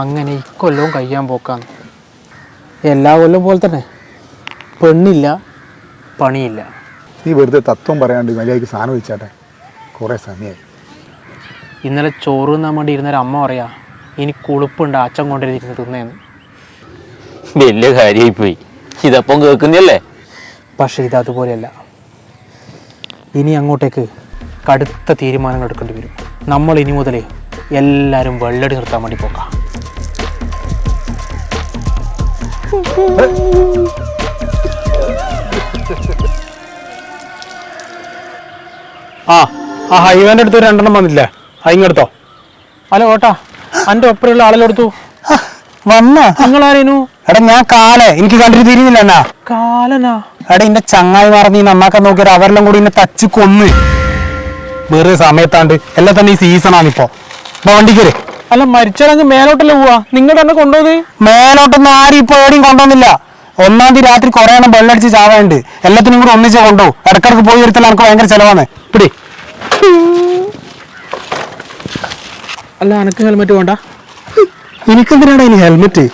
അങ്ങനെ ഇക്കൊല്ലവും കഴിയാൻ പോക്കാന്ന് എല്ലാ കൊല്ലവും പോലെ തന്നെ. പെണ്ണില്ല പണിയില്ല. നീ വെറുതെ തത്വം പറയാണ്ട് മര്യാദയ്ക്ക് സാധനം വെച്ചാട്ടെ കുറേ സമയമായി ഇന്നലെ ചോറ് തിന്നാൻ വേണ്ടി ഇരുന്നൊരു അമ്മ പറയാ ഇനി കുളിപ്പുണ്ട് അച്ഛൻ കൊണ്ടിരുന്ന് തിന്നേന്ന്. വലിയ കാര്യമായി പോയി ഇതപ്പം കേൾക്കുന്നല്ലേ? പക്ഷേ ഇത് അതുപോലെയല്ല. ഇനി അങ്ങോട്ടേക്ക് കടുത്ത തീരുമാനങ്ങൾ എടുക്കേണ്ടി വരും. നമ്മൾ ഇനി മുതലേ എല്ലാവരും വെള്ളടി നിർത്താൻ വേണ്ടി പോക്കാം. ആ ആ ഹൈവേന്റെ അടുത്ത് രണ്ടെണ്ണം വന്നില്ലേ? അതിങ്ങെടുത്തോ അല്ല ഓട്ടാ എന്റെ ഒപ്പരമുള്ള ആളെടുത്തു വന്ന? നിങ്ങളാരേനു? എടാ ഞാൻ കാലേ. എനിക്ക് കണ്ടിട്ട് തിരിഞ്ഞില്ല എന്നാ? കാലനാ? എടാ ഇന്റെ ചങ്ങായി മറന്ന് ഈ നന്നാക്കാൻ നോക്കിയാൽ അവരെല്ലാം കൂടി എന്നെ തച്ചു കൊന്ന്. വേറെ സമയത്താണ്ട്. എല്ലാം തന്നെ ഈ സീസണാണിപ്പോ വണ്ടിക്കര് അല്ല മരിച്ചാലങ്ങ് മേലോട്ടല്ലേ പോവാ? നിങ്ങൾ തന്നെ കൊണ്ടുപോയത്? മേലോട്ടൊന്നും ആരും ഇപ്പൊ എവിടെയും കൊണ്ടുവന്നില്ല. ഒന്നാം തീയതി രാത്രി കുറെ എണ്ണം വെള്ളടിച്ച് ചാവാണ്ട് എല്ലാത്തിനും കൂടെ ഒന്നിച്ച് കൊണ്ടുപോകും ഇടക്കിടക്ക് പോയി വരുത്തല്ല എനിക്ക് ഭയങ്കര ചെലവാണ്. പിടി. അല്ല അനക്ക് ഹെൽമെറ്റ് വേണ്ട. എനിക്കെന്തിനാണ് ഇനി ഹെൽമെറ്റ്